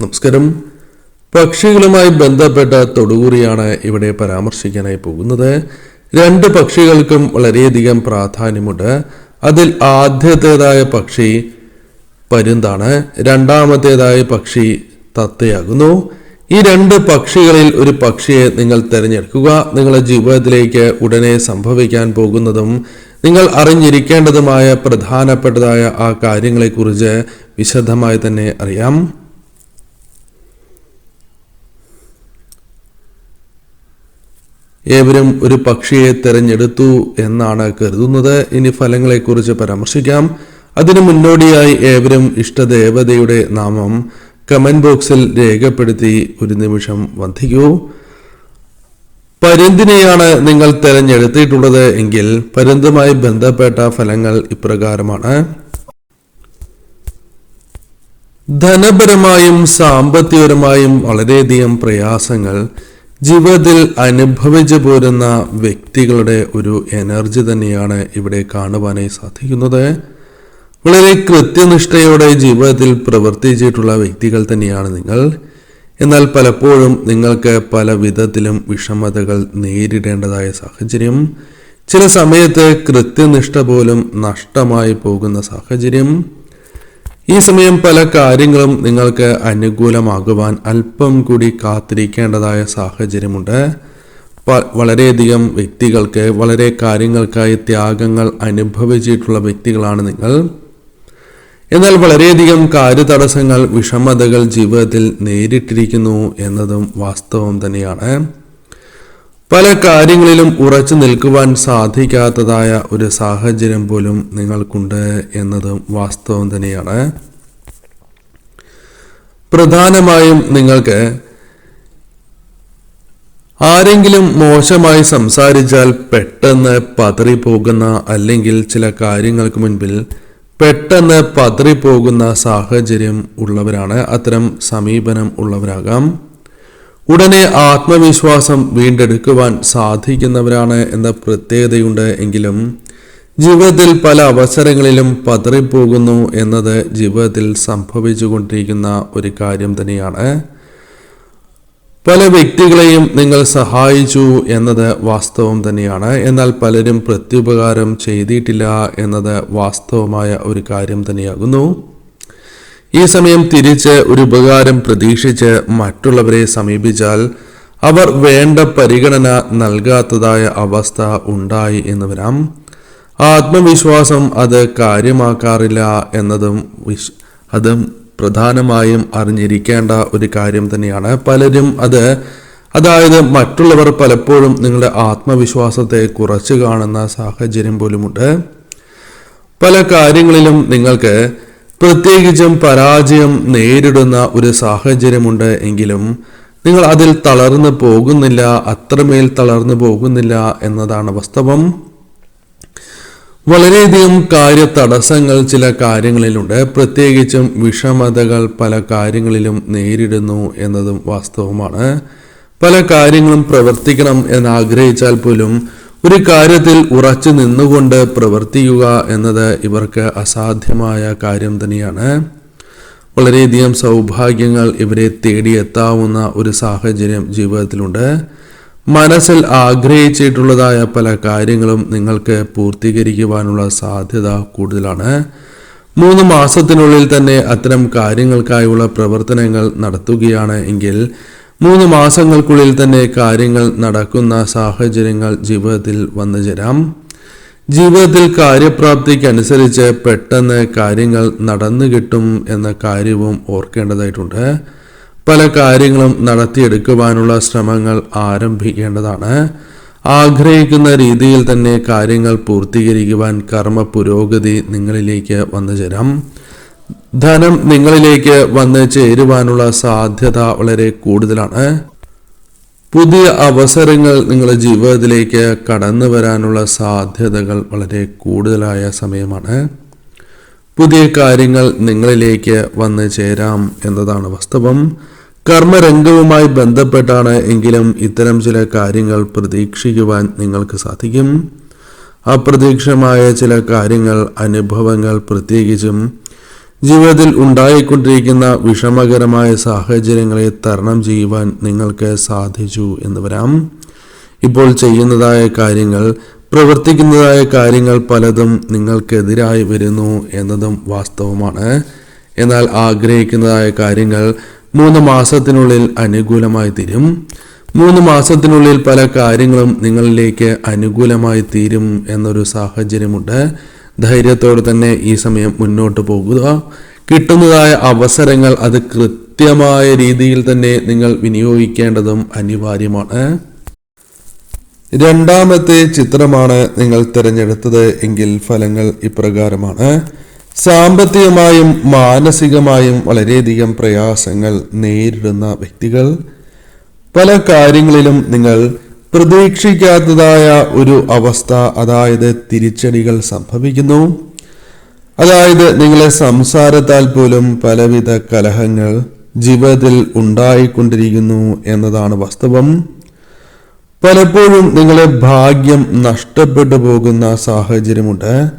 നമസ്കാരം. പക്ഷികളുമായി ബന്ധപ്പെട്ട തൊടുകുറിയാണ് ഇവിടെ പരാമർശിക്കാനായി പോകുന്നത്. രണ്ട് പക്ഷികൾക്കും വളരെയധികം പ്രാധാന്യമുണ്ട്. അതിൽ ആദ്യത്തേതായ പക്ഷി പരുന്താണ്. രണ്ടാമത്തേതായ പക്ഷി തത്തയാകുന്നു. ഈ രണ്ട് പക്ഷികളിൽ ഒരു പക്ഷിയെ നിങ്ങൾ തിരഞ്ഞെടുക്കുക. നിങ്ങളുടെ ജീവിതത്തിലേക്ക് ഉടനെ സംഭവിക്കാൻ പോകുന്നതും നിങ്ങൾ അറിഞ്ഞിരിക്കേണ്ടതുമായ പ്രധാനപ്പെട്ടതായ ആ കാര്യങ്ങളെക്കുറിച്ച് വിശദമായി തന്നെ അറിയാം. ഏവരും ഒരു പക്ഷിയെ തെരഞ്ഞെടുത്തു എന്നാണ് കരുതുന്നത്. ഇനി ഫലങ്ങളെക്കുറിച്ച് പരാമർശിക്കാം. അതിനു മുന്നോടിയായി ഏവരും ഇഷ്ടദേവതയുടെ നാമം കമന്റ് ബോക്സിൽ രേഖപ്പെടുത്തി ഒരു നിമിഷം വന്ധിക്കൂ പരുന്തിനെയാണ് നിങ്ങൾ തെരഞ്ഞെടുത്തിട്ടുള്ളത് എങ്കിൽ പരുന്തുമായി ബന്ധപ്പെട്ട ഫലങ്ങൾ ഇപ്രകാരമാണ്. ധനപരമായും സാമ്പത്തികപരമായും വളരെയധികം പ്രയാസങ്ങൾ ജീവിതത്തിൽ അനുഭവിച്ചു പോരുന്ന വ്യക്തികളുടെ ഒരു എനർജി തന്നെയാണ് ഇവിടെ കാണുവാനായി സാധിക്കുന്നത്. വളരെ കൃത്യനിഷ്ഠയോടെ ജീവിതത്തിൽ പ്രവർത്തിച്ചിട്ടുള്ള വ്യക്തികൾ തന്നെയാണ് നിങ്ങൾ. എന്നാൽ പലപ്പോഴും നിങ്ങൾക്ക് പല വിധത്തിലും വിഷമതകൾ നേരിടേണ്ടതായ സാഹചര്യം ചില സമയത്ത് കൃത്യനിഷ്ഠ പോലും നഷ്ടമായി പോകുന്ന സാഹചര്യം ഈ സമയം പല കാര്യങ്ങളും നിങ്ങൾക്ക് അനുകൂലമാകുവാൻ അല്പം കൂടി കാത്തിരിക്കേണ്ടതായ സാഹചര്യമുണ്ട്. വളരെയധികം വ്യക്തികൾക്ക് വളരെ കാര്യങ്ങൾക്കായി ത്യാഗങ്ങൾ അനുഭവിച്ചിട്ടുള്ള വ്യക്തികളാണ് നിങ്ങൾ. എന്നാൽ വളരെയധികം കാര്യതടസ്സങ്ങൾ വിഷമതകൾ ജീവിതത്തിൽ നേരിട്ടിരിക്കുന്നു എന്നതും വാസ്തവം തന്നെയാണ്. പല കാര്യങ്ങളിലും ഉറച്ചു നിൽക്കുവാൻ സാധിക്കാത്തതായ ഒരു സാഹചര്യം പോലും നിങ്ങൾക്കുണ്ട് എന്നതും വാസ്തവം തന്നെയാണ്. പ്രധാനമായും നിങ്ങൾക്ക് ആരെങ്കിലും മോശമായി സംസാരിച്ചാൽ പെട്ടെന്ന് പതറിപ്പോകുന്ന അല്ലെങ്കിൽ ചില കാര്യങ്ങൾക്ക് മുൻപിൽ പെട്ടെന്ന് പതറിപ്പോകുന്ന സാഹചര്യം ഉള്ളവരാണ്. അത്തരം സമീപനം ഉള്ളവരാകാം. ഉടനെ ആത്മവിശ്വാസം വീണ്ടെടുക്കുവാൻ സാധിക്കുന്നവരാണ് എന്ന പ്രത്യേകതയുണ്ട് എങ്കിലും ജീവിതത്തിൽ പല അവസരങ്ങളിലും പതറിപ്പോകുന്നു എന്നത് ജീവിതത്തിൽ സംഭവിച്ചുകൊണ്ടിരിക്കുന്ന ഒരു കാര്യം തന്നെയാണ്. പല വ്യക്തികളെയും നിങ്ങൾ സഹായിച്ചു എന്നത് വാസ്തവം തന്നെയാണ്. എന്നാൽ പലരും പ്രത്യുപകാരം ചെയ്തിട്ടില്ല എന്നത് വാസ്തവമായ ഒരു കാര്യം തന്നെയാകുന്നു. ഈ സമയം തിരിച്ച് ഒരു ഉപകാരം പ്രതീക്ഷിച്ച് മറ്റുള്ളവരെ സമീപിച്ചാൽ അവർ വേണ്ട പരിഗണന നൽകാത്തതായ അവസ്ഥ ഉണ്ടായി എന്ന് വരാം. ആത്മവിശ്വാസം അത് കാര്യമാക്കാറില്ല എന്നതും വിശ് അതും പ്രധാനമായും അറിഞ്ഞിരിക്കേണ്ട ഒരു കാര്യം തന്നെയാണ്. പലരും അത് അതായത് മറ്റുള്ളവർ പലപ്പോഴും നിങ്ങളുടെ ആത്മവിശ്വാസത്തെ കുറച്ച് കാണുന്ന സാഹചര്യം പോലുമുണ്ട്. പല കാര്യങ്ങളിലും നിങ്ങൾക്ക് പ്രത്യേകിച്ചും പരാജയം നേരിടുന്ന ഒരു സാഹചര്യമുണ്ട് എങ്കിലും നിങ്ങൾ അതിൽ തളർന്നു പോകുന്നില്ല അത്രമേൽ തളർന്നു പോകുന്നില്ല എന്നതാണ് വാസ്തവം. വളരെയധികം കാര്യ തടസ്സങ്ങൾ ചില കാര്യങ്ങളിലുണ്ട്. പ്രത്യേകിച്ചും വിഷമതകൾ പല കാര്യങ്ങളിലും നേരിടുന്നു എന്നതും വാസ്തവമാണ്. പല കാര്യങ്ങളും പ്രവർത്തിക്കണം എന്ന് ആഗ്രഹിച്ചാൽ പോലും ഒരു കാര്യത്തിൽ ഉറച്ചു നിന്നുകൊണ്ട് പ്രവർത്തിക്കുക എന്നത് ഇവർക്ക് അസാധ്യമായ കാര്യം തന്നെയാണ്. വളരെയധികം സൗഭാഗ്യങ്ങൾ ഇവരെ തേടിയെത്താവുന്ന ഒരു സാഹചര്യം ജീവിതത്തിലുണ്ട്. മനസ്സിൽ ആഗ്രഹിച്ചിട്ടുള്ളതായ പല കാര്യങ്ങളും നിങ്ങൾക്ക് പൂർത്തീകരിക്കുവാനുള്ള സാധ്യത കൂടുതലാണ്. മൂന്ന് മാസത്തിനുള്ളിൽ തന്നെ അത്തരം കാര്യങ്ങൾക്കായുള്ള പ്രവർത്തനങ്ങൾ നടത്തുകയാണ് എങ്കിൽ മൂന്ന് മാസങ്ങൾക്കുള്ളിൽ തന്നെ കാര്യങ്ങൾ നടക്കുന്ന സാഹചര്യങ്ങൾ ജീവിതത്തിൽ വന്നു ചേരാം. ജീവിതത്തിൽ കാര്യപ്രാപ്തിക്കനുസരിച്ച് പെട്ടെന്ന് കാര്യങ്ങൾ നടന്നു കിട്ടും എന്ന കാര്യവും ഓർക്കേണ്ടതായിട്ടുണ്ട്. പല കാര്യങ്ങളും നടത്തിയെടുക്കുവാനുള്ള ശ്രമങ്ങൾ ആരംഭിക്കേണ്ടതാണ്. ആഗ്രഹിക്കുന്ന രീതിയിൽ തന്നെ കാര്യങ്ങൾ പൂർത്തീകരിക്കുവാൻ കർമ്മ പുരോഗതി നിങ്ങളിലേക്ക് വന്നു ചേരാം. ധനം നിങ്ങളിലേക്ക് വന്ന് ചേരുവാനുള്ള സാധ്യത വളരെ കൂടുതലാണ്. പുതിയ അവസരങ്ങൾ നിങ്ങളുടെ ജീവിതത്തിലേക്ക് കടന്നു വരാനുള്ള സാധ്യതകൾ വളരെ കൂടുതലായ സമയമാണ്. പുതിയ കാര്യങ്ങൾ നിങ്ങളിലേക്ക് വന്ന് ചേരാം എന്നതാണ് വാസ്തവം. കർമ്മരംഗവുമായി ബന്ധപ്പെട്ടാണ് എങ്കിലും ഇത്തരം ചില കാര്യങ്ങൾ പ്രതീക്ഷിക്കുവാൻ നിങ്ങൾക്ക് സാധിക്കും. അപ്രതീക്ഷമായ ചില കാര്യങ്ങൾ അനുഭവങ്ങൾ പ്രത്യേകിച്ചും ജീവിതത്തിൽ ഉണ്ടായിക്കൊണ്ടിരിക്കുന്ന വിഷമകരമായ സാഹചര്യങ്ങളെ തരണം ചെയ്യുവാൻ നിങ്ങൾക്ക് സാധിച്ചു എന്ന് വരാം. ഇപ്പോൾ ചെയ്യുന്നതായ കാര്യങ്ങൾ പ്രവർത്തിക്കുന്നതായ കാര്യങ്ങൾ പലതും നിങ്ങൾക്കെതിരായി വരുന്നു എന്നതും വാസ്തവമാണ്. എന്നാൽ ആഗ്രഹിക്കുന്നതായ കാര്യങ്ങൾ മൂന്ന് മാസത്തിനുള്ളിൽ അനുകൂലമായി തീരും. മൂന്ന് മാസത്തിനുള്ളിൽ പല കാര്യങ്ങളും നിങ്ങളിലേക്ക് അനുകൂലമായി തീരും എന്നൊരു സാഹചര്യമുണ്ട്. ധൈര്യത്തോടെ തന്നെ ഈ സമയം മുന്നോട്ട് പോകുക. കിട്ടുന്നതായ അവസരങ്ങൾ അത് കൃത്യമായ രീതിയിൽ തന്നെ നിങ്ങൾ വിനിയോഗിക്കേണ്ടതും അനിവാര്യമാണ്. രണ്ടാമത്തെ ചിത്രമാണ് നിങ്ങൾ തിരഞ്ഞെടുത്തത് എങ്കിൽ ഫലങ്ങൾ ഇപ്രകാരമാണ്. സാമ്പത്തികമായും മാനസികമായും വളരെയധികം പ്രയാസങ്ങൾ നേരിടുന്ന വ്യക്തികൾ. പല കാര്യങ്ങളിലും നിങ്ങൾ പ്രതീക്ഷിക്കാത്തതായ ഒരു അവസ്ഥ അതായത് തിരിച്ചടികൾ സംഭവിക്കുന്നു. അതായത് നിങ്ങളെ സംസാരത്താൽ പോലും പലവിധ കലഹങ്ങൾ ജീവിതത്തിൽ ഉണ്ടായിക്കൊണ്ടിരിക്കുന്നു എന്നതാണ് വാസ്തവം. പലപ്പോഴും നിങ്ങളെ ഭാഗ്യം നഷ്ടപ്പെട്ടു പോകുന്ന സാഹചര്യമുണ്ട്.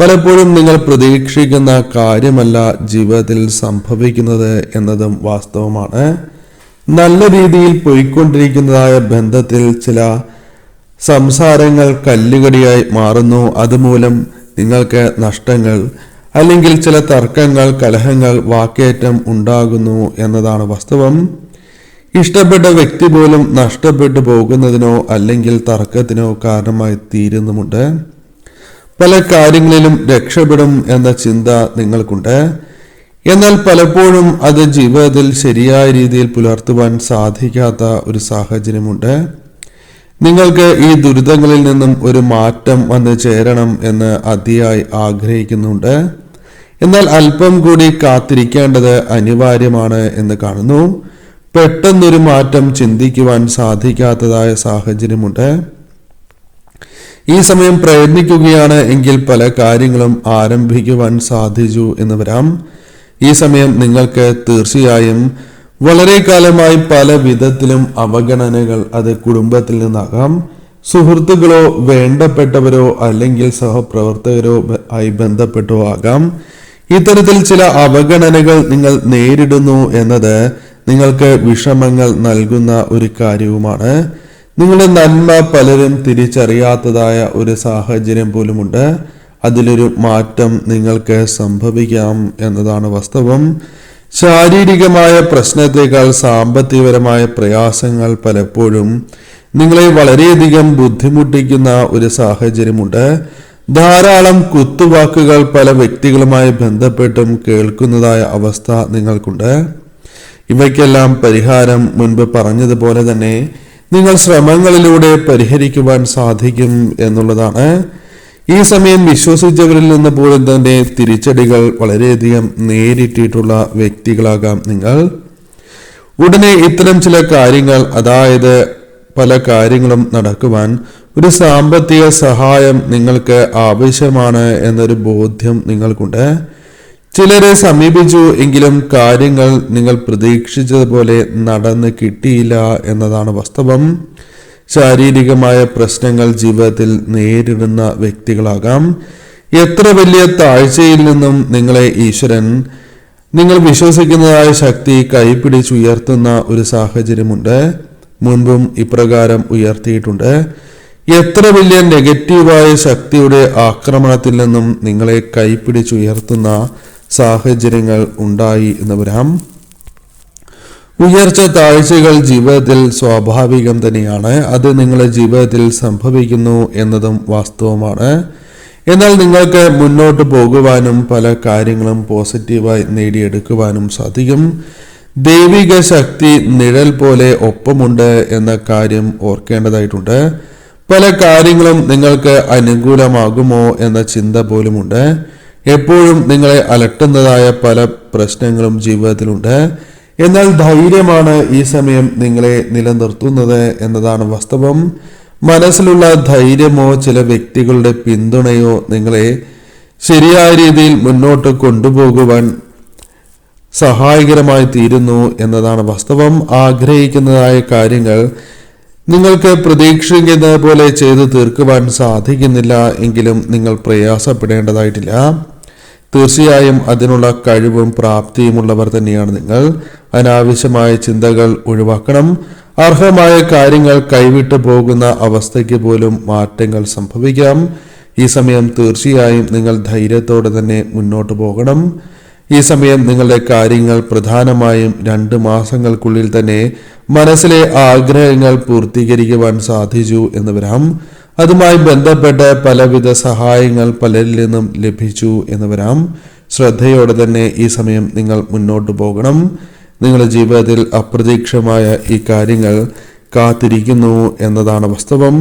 പലപ്പോഴും നിങ്ങൾ പ്രതീക്ഷിക്കുന്ന കാര്യമല്ല ജീവിതത്തിൽ സംഭവിക്കുന്നത് എന്നതും വാസ്തവമാണ്. നല്ല രീതിയിൽ പോയിക്കൊണ്ടിരിക്കുന്നതായ ബന്ധത്തിൽ ചില സംസാരങ്ങൾ കല്ലുകടിയായി മാറുന്നു. അതുമൂലം നിങ്ങൾക്ക് നഷ്ടങ്ങൾ അല്ലെങ്കിൽ ചില തർക്കങ്ങൾ കലഹങ്ങൾ വാക്കേറ്റം ഉണ്ടാകുന്നു എന്നതാണ് വാസ്തവം. ഇഷ്ടപ്പെട്ട വ്യക്തി പോലും നഷ്ടപ്പെട്ടു പോകുന്നതിനോ അല്ലെങ്കിൽ തർക്കത്തിനോ കാരണമായി തീരുന്നുമുണ്ട്. പല കാര്യങ്ങളിലും രക്ഷപ്പെടും എന്ന ചിന്ത നിങ്ങൾക്കുണ്ട്. എന്നാൽ പലപ്പോഴും അത് ജീവിതത്തിൽ ശരിയായ രീതിയിൽ പുലർത്തുവാൻ സാധിക്കാത്ത ഒരു സാഹചര്യമുണ്ട്. നിങ്ങൾക്ക് ഈ ദുരിതങ്ങളിൽ നിന്നും ഒരു മാറ്റം വന്ന് ചേരണം എന്ന് അതിയായി ആഗ്രഹിക്കുന്നുണ്ട്. എന്നാൽ അല്പം കൂടി കാത്തിരിക്കേണ്ടത് അനിവാര്യമാണ് എന്ന് കാണുന്നു. പെട്ടെന്നൊരു മാറ്റം ചിന്തിക്കുവാൻ സാധിക്കാത്തതായ സാഹചര്യമുണ്ട്. ഈ സമയം പ്രയത്നിക്കുകയാണ് എങ്കിൽ പല കാര്യങ്ങളും ആരംഭിക്കുവാൻ സാധിച്ചു എന്ന് വരാം. ഈ സമയം നിങ്ങൾക്ക് തീർച്ചയായും വളരെ കാലമായി പല വിധത്തിലും അവഗണനകൾ അത് കുടുംബത്തിൽ നിന്നാകാം. സുഹൃത്തുക്കളോ വേണ്ടപ്പെട്ടവരോ അല്ലെങ്കിൽ സഹപ്രവർത്തകരോ ആയി ബന്ധപ്പെട്ടോ ആകാം. ഇത്തരത്തിൽ ചില അവഗണനകൾ നിങ്ങൾ നേരിടുന്നു എന്നത് നിങ്ങൾക്ക് വിഷമങ്ങൾ നൽകുന്ന ഒരു കാര്യവുമാണ്. നിങ്ങളുടെ നന്മ പലരും തിരിച്ചറിയാത്തതായ ഒരു സാഹചര്യം പോലുമുണ്ട്. അതിലൊരു മാറ്റം നിങ്ങൾക്ക് സംഭവിക്കാം എന്നതാണ് വാസ്തവം. ശാരീരികമായ പ്രശ്നത്തേക്കാൾ സാമ്പത്തികപരമായ പ്രയാസങ്ങൾ പലപ്പോഴും നിങ്ങളെ വളരെയധികം ബുദ്ധിമുട്ടിക്കുന്ന ഒരു സാഹചര്യമുണ്ട്. ധാരാളം കുത്തുവാക്കുകൾ പല വ്യക്തികളുമായി ബന്ധപ്പെട്ടും കേൾക്കുന്നതായ അവസ്ഥ നിങ്ങൾക്കുണ്ട്. ഇവയ്ക്കെല്ലാം പരിഹാരം മുൻപ് പറഞ്ഞതുപോലെ തന്നെ നിങ്ങൾ ശ്രമങ്ങളിലൂടെ പരിഹരിക്കുവാൻ സാധിക്കും എന്നുള്ളതാണ്. ഈ സമയം വിശ്വസിച്ചവരിൽ നിന്ന് പോലും തന്നെ തിരിച്ചടികൾ വളരെയധികം നേരിട്ടിട്ടുള്ള വ്യക്തികളാകാം നിങ്ങൾ. ഉടനെ ഇത്തരം ചില കാര്യങ്ങൾ അതായത് പല കാര്യങ്ങളും നടക്കുവാൻ ഒരു സാമ്പത്തിക സഹായം നിങ്ങൾക്ക് ആവശ്യമാണ് എന്നൊരു ബോധ്യം നിങ്ങൾക്കുണ്ട്. ചിലരെ സമീപിച്ചു എങ്കിലും കാര്യങ്ങൾ നിങ്ങൾ പ്രതീക്ഷിച്ചതുപോലെ നടന്ന് കിട്ടിയില്ല എന്നതാണ് വാസ്തവം. ശാരീരികമായ പ്രശ്നങ്ങൾ ജീവിതത്തിൽ നേരിടുന്ന വ്യക്തികളാകാം. എത്ര വലിയ താഴ്ചയിൽ നിന്നും നിങ്ങളെ ഈശ്വരൻ നിങ്ങൾ വിശ്വസിക്കുന്നതായ ശക്തി കൈപ്പിടിച്ചുയർത്തുന്ന ഒരു സാഹചര്യമുണ്ട്. മുൻപും ഇപ്രകാരം ഉയർത്തിയിട്ടുണ്ട്. എത്ര വലിയ നെഗറ്റീവായ ശക്തിയുടെ ആക്രമണത്തിൽ നിന്നും നിങ്ങളെ കൈപിടിച്ചുയർത്തുന്ന സാഹചര്യങ്ങൾ ഉണ്ടായി എന്ന് വരാം. ഉയർച്ച താഴ്ചകൾ ജീവിതത്തിൽ സ്വാഭാവികം തന്നെയാണ്. അത് നിങ്ങളുടെ ജീവിതത്തിൽ സംഭവിക്കുന്നു എന്നതും വാസ്തവമാണ്. എന്നാൽ നിങ്ങൾക്ക് മുന്നോട്ട് പോകുവാനും പല കാര്യങ്ങളും പോസിറ്റീവായി നേടിയെടുക്കുവാനും സാധിക്കും. ദൈവിക ശക്തി നിഴൽ പോലെ ഒപ്പമുണ്ട് എന്ന കാര്യം ഓർക്കേണ്ടതായിട്ടുണ്ട്. പല കാര്യങ്ങളും നിങ്ങൾക്ക് അനുകൂലമാകുമോ എന്ന ചിന്ത പോലുമുണ്ട്. എപ്പോഴും നിങ്ങളെ അലട്ടുന്നതായ പല പ്രശ്നങ്ങളും ജീവിതത്തിലുണ്ട്. എന്നാൽ ധൈര്യമാണ് ഈ സമയം നിങ്ങളെ നിലനിർത്തുന്നത് എന്നതാണ് വാസ്തവം. മനസ്സിലുള്ള ധൈര്യമോ ചില വ്യക്തികളുടെ പിന്തുണയോ നിങ്ങളെ ശരിയായ രീതിയിൽ മുന്നോട്ട് കൊണ്ടുപോകുവാൻ സഹായകരമായി തീരുന്നു എന്നതാണ് വാസ്തവം. ആഗ്രഹിക്കുന്നതായ കാര്യങ്ങൾ നിങ്ങൾക്ക് പ്രതീക്ഷിക്കുന്നത് പോലെ ചെയ്തു തീർക്കുവാൻ സാധിക്കുന്നില്ല എങ്കിലും നിങ്ങൾ പ്രയാസപ്പെടേണ്ടതായിട്ടില്ല. തീർച്ചയായും അതിനുള്ള കഴിവും പ്രാപ്തിയുമുള്ളവർ തന്നെയാണ് നിങ്ങൾ. അനാവശ്യമായ ചിന്തകൾ ഒഴിവാക്കണം. അർഹമായ കാര്യങ്ങൾ കൈവിട്ടു പോകുന്ന അവസ്ഥയ്ക്ക് പോലും മാറ്റങ്ങൾ സംഭവിക്കാം. ഈ സമയം തീർച്ചയായും നിങ്ങൾ ധൈര്യത്തോടെ തന്നെ മുന്നോട്ട് പോകണം. ഈ സമയം നിങ്ങളുടെ കാര്യങ്ങൾ പ്രധാനമായും രണ്ട് മാസങ്ങൾക്കുള്ളിൽ തന്നെ മനസ്സിലെ ആഗ്രഹങ്ങൾ പൂർത്തീകരിക്കുവാൻ സാധിച്ചു എന്ന് വരാം. അതുമായി ബന്ധപ്പെട്ട് പലവിധ സഹായങ്ങൾ പലരിൽ നിന്നും ലഭിച്ചു എന്ന് വരാം ശ്രദ്ധയോടെ തന്നെ ഈ സമയം നിങ്ങൾ മുന്നോട്ട് പോകണം. നിങ്ങളുടെ ജീവിതത്തിൽ അപ്രതീക്ഷമായ ഈ കാര്യങ്ങൾ കാത്തിരിക്കുന്നു എന്നതാണ് വാസ്തവം.